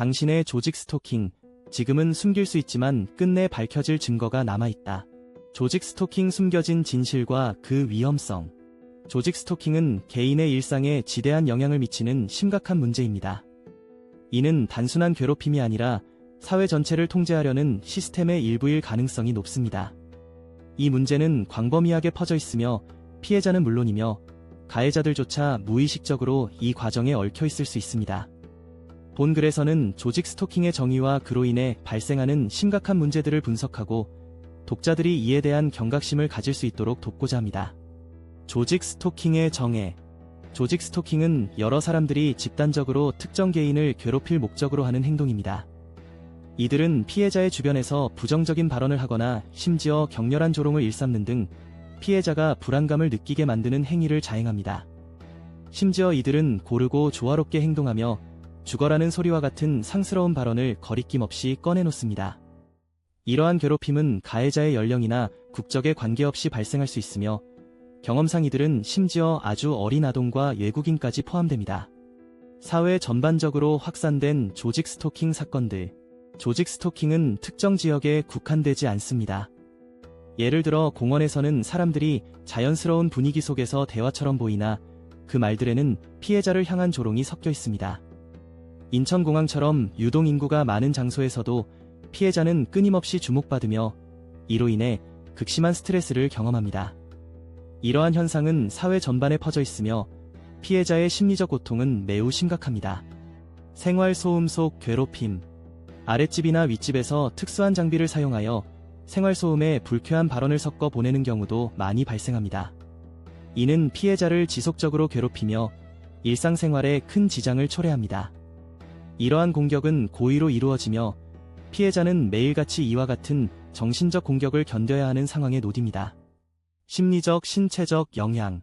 당신의 조직 스토킹, 지금은 숨길 수 있지만 끝내 밝혀질 증거가 남아있다. 조직 스토킹 숨겨진 진실과 그 위험성. 조직 스토킹은 개인의 일상에 지대한 영향을 미치는 심각한 문제입니다. 이는 단순한 괴롭힘이 아니라 사회 전체를 통제하려는 시스템의 일부일 가능성이 높습니다. 이 문제는 광범위하게 퍼져 있으며 피해자는 물론이며 가해자들조차 무의식적으로 이 과정에 얽혀 있을 수 있습니다. 본 글에서는 조직 스토킹의 정의와 그로 인해 발생하는 심각한 문제들을 분석하고 독자들이 이에 대한 경각심을 가질 수 있도록 돕고자 합니다. 조직 스토킹의 정의 조직 스토킹은 여러 사람들이 집단적으로 특정 개인을 괴롭힐 목적으로 하는 행동입니다. 이들은 피해자의 주변에서 부정적인 발언을 하거나 심지어 격렬한 조롱을 일삼는 등 피해자가 불안감을 느끼게 만드는 행위를 자행합니다. 심지어 이들은 고르고 조화롭게 행동하며 죽어라는 소리와 같은 상스러운 발언을 거리낌 없이 꺼내놓습니다. 이러한 괴롭힘은 가해자의 연령이나 국적에 관계없이 발생할 수 있으며 경험상 이들은 심지어 아주 어린 아동과 외국인까지 포함됩니다. 사회 전반적으로 확산된 조직 스토킹 사건들. 조직 스토킹은 특정 지역에 국한되지 않습니다. 예를 들어 공원에서는 사람들이 자연스러운 분위기 속에서 대화처럼 보이나 그 말들에는 피해자를 향한 조롱이 섞여 있습니다. 인천공항처럼 유동 인구가 많은 장소에서도 피해자는 끊임없이 주목받으며 이로 인해 극심한 스트레스를 경험합니다. 이러한 현상은 사회 전반에 퍼져 있으며 피해자의 심리적 고통은 매우 심각합니다. 생활 소음 속 괴롭힘. 아랫집이나 윗집에서 특수한 장비를 사용하여 생활 소음에 불쾌한 발언을 섞어 보내는 경우도 많이 발생합니다. 이는 피해자를 지속적으로 괴롭히며 일상생활에 큰 지장을 초래합니다. 이러한 공격은 고의로 이루어지며 피해자는 매일같이 이와 같은 정신적 공격을 견뎌야 하는 상황에 놓입니다. 심리적, 신체적 영향.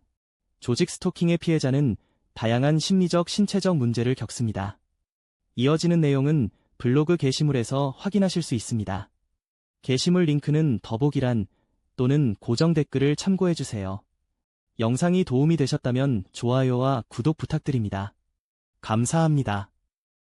조직 스토킹의 피해자는 다양한 심리적, 신체적 문제를 겪습니다. 이어지는 내용은 블로그 게시물에서 확인하실 수 있습니다. 게시물 링크는 더보기란 또는 고정 댓글을 참고해주세요. 영상이 도움이 되셨다면 좋아요와 구독 부탁드립니다. 감사합니다.